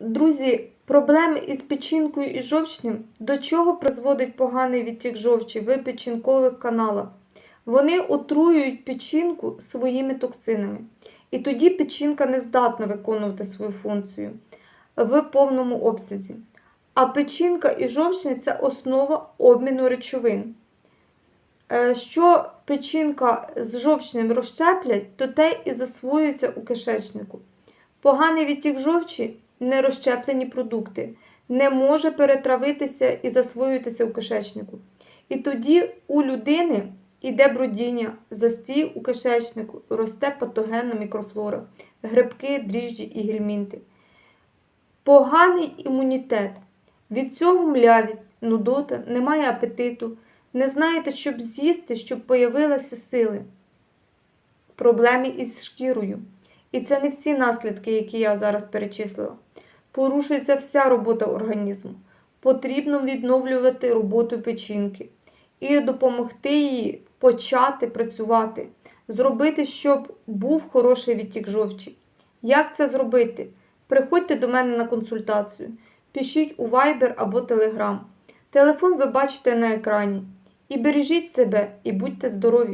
Друзі, проблеми із печінкою і жовчним до чого призводить поганий відтік жовчі в печінкових каналах? Вони отруюють печінку своїми токсинами. І тоді печінка не здатна виконувати свою функцію в повному обсязі. А печінка і жовчний це основа обміну речовин. Е, Що печінка з жовчним розщеплять, то те і засвоюється у кишечнику. Поганий відтік жовчі нерозщеплені продукти не може перетравитися і засвоюватися у кишечнику. І тоді у людини йде бродіння, застій у кишечнику, росте патогенна мікрофлора, грибки, дріжджі і гельмінти. Поганий імунітет. Від цього млявість, нудота, немає апетиту, не знаєте, щоб з'їсти, щоб появилися сили. Проблеми із шкірою. І це не всі наслідки, які я зараз перечислила. Порушується вся робота організму. Потрібно відновлювати роботу печінки і допомогти їй почати працювати, зробити, щоб був хороший відтік жовчі. Як це зробити? Приходьте до мене на консультацію. Пишіть у Viber або Telegram. Телефон ви бачите на екрані. І бережіть себе, і будьте здорові!